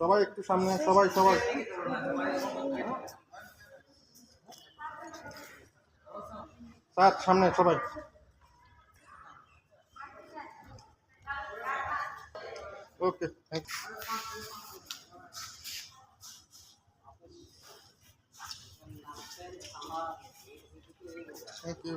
সবাই একটু সামনে সবাই সবাই। স্যার সামনে সবাই। Okay thank thank you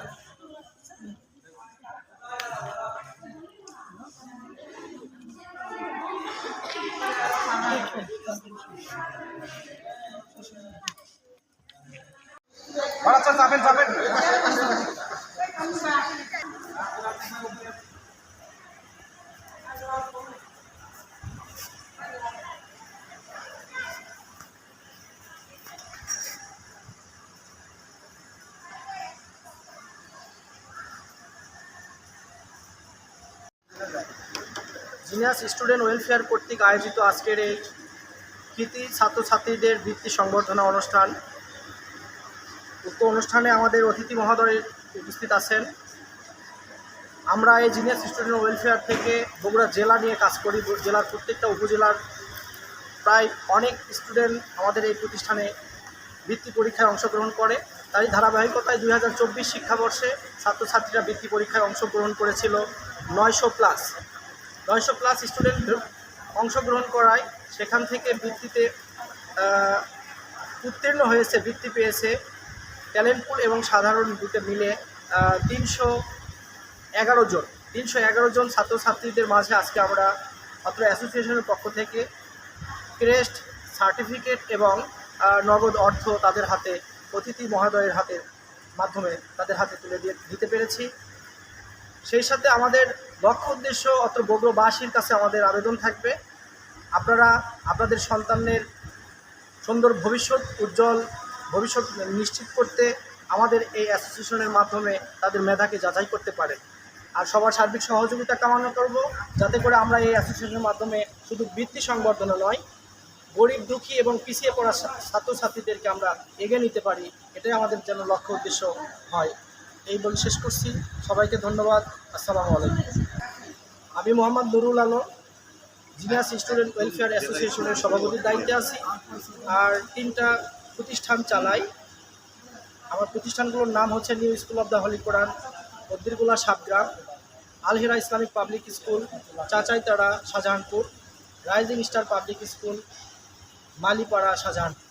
genius student welfare কর্তৃক আয়োজিত আজকের এই কৃতি ছাত্রছাত্রীদের বৃত্তি সংবর্ধনা অনুষ্ঠান। উক্ত অনুষ্ঠানে আমাদের অতিথি মহোদয় উপস্থিত আছেন। আমরা এই জিনিয়াস স্টুডেন্ট ওয়েলফেয়ার থেকে বগুড়া জেলা নিয়ে কাজ করি। জেলার প্রত্যেকটা উপজেলার প্রায় অনেক স্টুডেন্ট আমাদের এই প্রতিষ্ঠানে বৃত্তি পরীক্ষায় অংশগ্রহণ করে। তারই ধারাবাহিকতায় দুই হাজার চব্বিশ শিক্ষাবর্ষে ছাত্রছাত্রীরা বৃত্তি পরীক্ষায় অংশগ্রহণ করেছিল নয়শো প্লাস নয়শো প্লাস স্টুডেন্ট অংশগ্রহণ করায় সেখান থেকে বৃত্তিতে উত্তীর্ণ হয়েছে, বৃত্তি পেয়েছে ট্যালেন্ট পুল এবং সাধারণ দুটো মিলে তিনশো এগারো জন। তিনশো এগারো জন ছাত্রছাত্রীদের মাঝে আজকে আমরা ছাত্র অ্যাসোসিয়েশনের পক্ষ থেকে ক্রেস্ট সার্টিফিকেট এবং নগদ অর্থ তাদের হাতে, অতিথি মহোদয়ের হাতে মাধ্যমে তাদের হাতে তুলে দিয়ে দিতে পেরেছি। সেই সাথে আমাদের লক্ষ্য উদ্দেশ্য অত বগুড়াবাসীর কাছে আমাদের আবেদন থাকবে। আপনারা আপনাদের সন্তানের সুন্দর ভবিষ্যৎ উজ্জ্বল ভবিষ্যৎ নিশ্চিত করতে আমাদের এই অ্যাসোসিয়েশনের মাধ্যমে তাদের মেধাকে যাচাই করতে পারেন। আর সবার সার্বিক সহযোগিতা কামনা করব, যাতে করে আমরা এই অ্যাসোসিয়েশনের মাধ্যমে শুধু বৃত্তি সংবর্ধনা নয়, গরিব, দুঃখী এবং পিছিয়ে পড়া ছাত্রছাত্রীদেরকে আমরা এগিয়ে নিতে পারি। এটাই আমাদের যেন লক্ষ্য উদ্দেশ্য হয়। এই বলে শেষ করছি। সবাইকে ধন্যবাদ। আসসালামু আলাইকুম। আমি Mohammad Nurul Alam, genius student welfare অ্যাসোসিয়েশনের সভাপতির দায়িত্বে আছি। আর তিনটা প্রতিষ্ঠান চালাই। আমার প্রতিষ্ঠানগুলোর নাম হচ্ছে new school of the holy Quran, Badrigula Sabgram Alhera Islamic public school Chachaitara Shahjahanpur, rising star public school, Malipara Shahjahanpur.